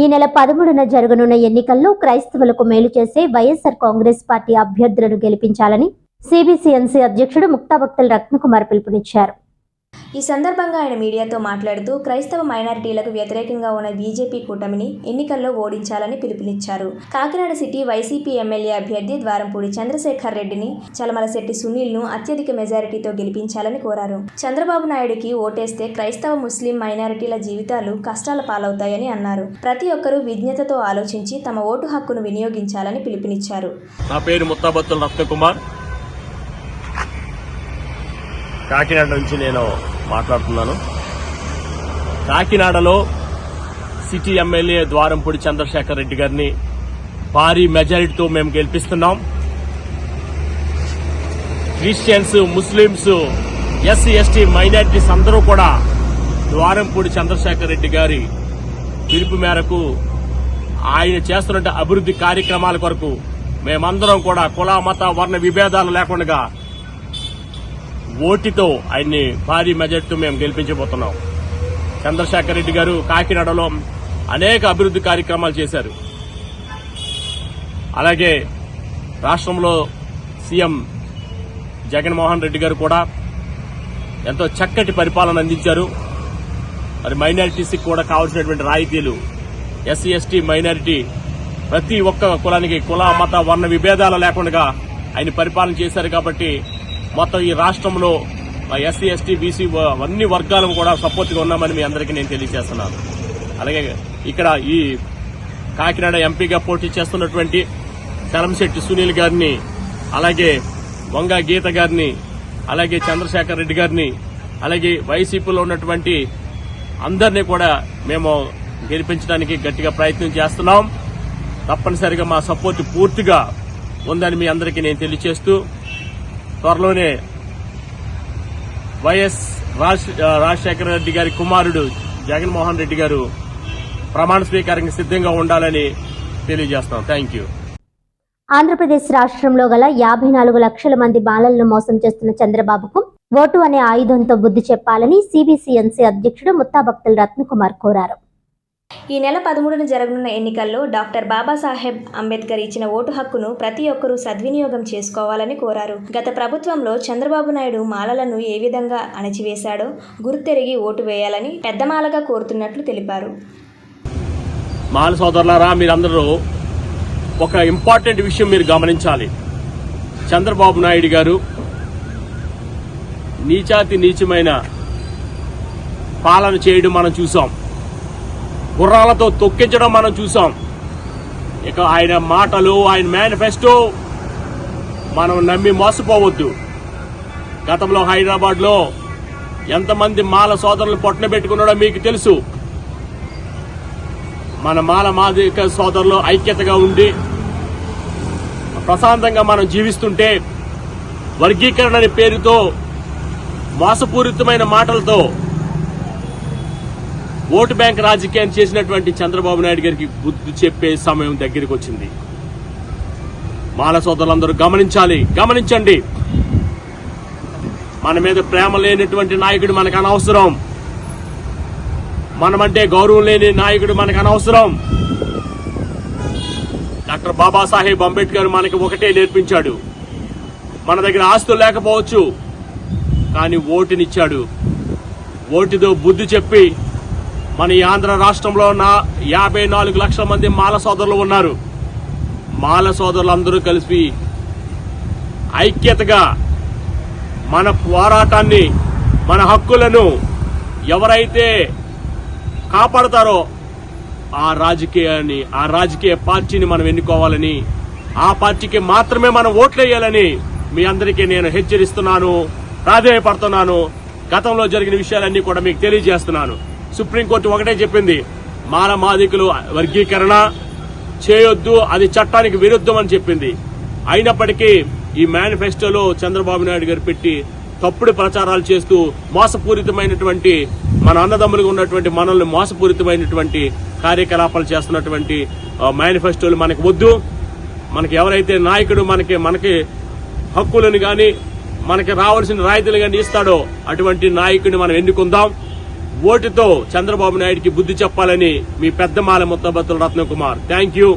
ఈ నెల పదమూడున జరగనున్న ఎన్నికల్లో క్రైస్తవులకు మేలు చేసే వైఎస్ఆర్ కాంగ్రెస్ పార్టీ అభ్యర్థులను గెలిపించాలని సిబిసిఎన్సి అధ్యక్షుడు ముక్తాభక్తుల రత్నకుమార్ పిలుపునిచ్చారు. ఈ సందర్భంగా ఆయన మీడియాతో మాట్లాడుతూ క్రైస్తవ మైనారిటీలకు వ్యతిరేకంగా ఉన్న బీజేపీ కూటమిని ఎన్నికల్లో ఓడించాలని పిలుపునిచ్చారు. కాకినాడ సిటీ వైసీపీ ఎమ్మెల్యే అభ్యర్థి ద్వారంపూడి చంద్రశేఖర్ రెడ్డిని చలమలశెట్టి సునీల్ను అత్యధిక మెజారిటీతో గెలిపించాలని కోరారు. చంద్రబాబు నాయుడుకి ఓటేస్తే క్రైస్తవ ముస్లిం మైనారిటీల జీవితాలు కష్టాల పాలవుతాయని అన్నారు. ప్రతి ఒక్కరూ విజ్ఞతతో ఆలోచించి తమ ఓటు హక్కును వినియోగించాలని పిలుపునిచ్చారు. నా పేరు ముత్తాబత్తుల రత్నకుమార్. కాకినాడ నుంచి నేను మాట్లాడుతున్నాను. కాకినాడలో సిటీ ఎమ్మెల్యే ద్వారంపూడి చంద్రశేఖర్ రెడ్డి గారిని భారీ మెజారిటీతో మేము గెలిపిస్తున్నాం. Christians Muslims SC ST minorities అందరూ కూడా ద్వారంపూడి చంద్రశేఖర్ రెడ్డి గారి పిలుపు మేరకు ఆయన చేస్తున్న అభివృద్ధి కార్యక్రమాల కొరకు మేమందరం కూడా కుల మత వర్ణ విభేదాలు లేకుండా ఓటితో ఆయన్ని భారీ మెజార్టీతో మేము గెలిపించబోతున్నాం. చంద్రశేఖర్ రెడ్డి గారు కాకినాడలో అనేక అభివృద్ధి కార్యక్రమాలు చేశారు. అలాగే రాష్ట్రంలో సీఎం జగన్మోహన్ రెడ్డి గారు కూడా ఎంతో చక్కటి పరిపాలన అందించారు. మరి మైనారిటీస్కి కూడా కావాల్సినటువంటి రాయితీలు ఎస్సీ ఎస్టీ మైనారిటీ ప్రతి ఒక్క కులానికి కుల మత వర్ణ విభేదాలు లేకుండా ఆయన పరిపాలన చేశారు కాబట్టి మొత్తం ఈ రాష్ట్రంలో ఎస్సీ ఎస్టీ బీసీ అన్ని వర్గాలు కూడా సపోర్ట్గా ఉన్నామని మీ అందరికీ నేను తెలియజేస్తున్నాను. అలాగే ఇక్కడ ఈ కాకినాడ ఎంపీగా పోటీ చేస్తున్నటువంటి చలంశెట్టి సునీల్ గారిని అలాగే వంగ గీత గారిని అలాగే చంద్రశేఖర్ రెడ్డి గారిని అలాగే వైసీపీలో ఉన్నటువంటి అందరినీ కూడా మేము గెలిపించడానికి గట్టిగా ప్రయత్నం చేస్తున్నాం. తప్పనిసరిగా మా సపోర్ట్ పూర్తిగా ఉందని మీ అందరికీ నేను తెలియజేస్తూ త్వరలోనే వైఎస్ రాజ్- రాజశేఖర రెడ్డి గారి కుమారుడు జగన్మోహన్ రెడ్డి గారు ప్రమాణ స్వీకారానికి సిద్ధంగా ఉండాలని తెలియజేస్తాం థ్యాంక్ యూ ఆంధ్రప్రదేశ్ రాష్ట్రంలో గల యాభై నాలుగు లక్షల మంది బాలలను మోసం చేస్తున్న చంద్రబాబుకు ఓటు అనే ఆయుధంతో బుద్ధి చెప్పాలని సిబిసిఎన్సి అధ్యక్షుడు ముత్తాభక్తుల రత్నకుమార్ కోరారు. ఈ నెల పదమూడున జరగనున్న ఎన్నికల్లో డాక్టర్ బాబాసాహెబ్ అంబేద్కర్ ఇచ్చిన ఓటు హక్కును ప్రతి ఒక్కరూ సద్వినియోగం చేసుకోవాలని కోరారు. గత ప్రభుత్వంలో చంద్రబాబు నాయుడు మాలలను ఏ విధంగా అణచివేశాడో గుర్తెరిగి ఓటు వేయాలని పెద్దమాలగా కోరుతున్నట్లు తెలిపారు. మాల సోదరులారా మీరందరూ ఒక ఇంపార్టెంట్ విషయం మీరు గమనించాలి. చంద్రబాబు నాయుడు గారు నీచాతి నీచమైన పాలన చేయడం మనం చూసాం. గుర్రాలతో తొక్కించడం మనం చూసాం. ఇక ఆయన మాటలు ఆయన మేనిఫెస్టో మనం నమ్మి మోసపోవద్దు. గతంలో హైదరాబాద్లో ఎంతమంది మాల సోదరులు పొట్టన పెట్టుకున్నాడో మీకు తెలుసు. మన మాల మాదిక సోదరులు ఐక్యతగా ఉండి ప్రశాంతంగా మనం జీవిస్తుంటే వర్గీకరణ అనే పేరుతో మోసపూరితమైన మాటలతో ఓటు బ్యాంక్ రాజకీయాన్ని చేసినటువంటి చంద్రబాబు నాయుడు గారికి బుద్ధి చెప్పే సమయం దగ్గరికి వచ్చింది. మాల సోదరులందరూ గమనించాలి. గమనించండి. మన మీద ప్రేమ లేనటువంటి నాయకుడు మనకు అనవసరం. మనమంటే గౌరవం లేని నాయకుడు మనకు అనవసరం. డాక్టర్ బాబాసాహెబ్ అంబేద్కర్ మనకి ఒకటే నేర్పించాడు. మన దగ్గర ఆస్తులు లేకపోవచ్చు. కానీ ఓటునిచ్చాడు. ఓటుతో బుద్ధి చెప్పి మన ఈ ఆంధ్ర రాష్ట్రంలో నా యాభై నాలుగు లక్షల మంది మాల సోదరులు ఉన్నారు. మాల సోదరులు అందరూ కలిసి ఐక్యతగా మన పోరాటాన్ని మన హక్కులను ఎవరైతే కాపాడతారో ఆ రాజకీయాన్ని ఆ రాజకీయ పార్టీని మనం ఎన్నుకోవాలని ఆ పార్టీకి మాత్రమే మనం ఓట్లేయాలని మీ అందరికీ నేను హెచ్చరిస్తున్నాను ప్రాధాన్యపడుతున్నాను గతంలో జరిగిన విషయాలన్నీ కూడా మీకు తెలియజేస్తున్నాను. సుప్రీంకోర్టు ఒకటే చెప్పింది మాల మాదికులు వర్గీకరణ చేయొద్దు అది చట్టానికి విరుద్ధం అని చెప్పింది. అయినప్పటికీ ఈ మేనిఫెస్టోలో చంద్రబాబు నాయుడు గారు పెట్టి తప్పుడు ప్రచారాలు చేస్తూ మోసపూరితమైనటువంటి మన అన్నదమ్ములుగా ఉన్నటువంటి మనల్ని మోసపూరితమైనటువంటి కార్యకలాపాలు చేస్తున్నటువంటి మేనిఫెస్టోలు మనకు వద్దు. మనకి ఎవరైతే నాయకుడు మనకి మనకి హక్కులను కానీ మనకి రావాల్సిన రాయితీలు కానీ ఇస్తాడో అటువంటి నాయకుడిని మనం ఎన్నుకుందాం. ఓటుతో చంద్రబాబు నాయుడికి బుద్ధి చెప్పాలని మీ పెద్దమాల ముత్తబత్తుల రత్నకుమార్. Thank you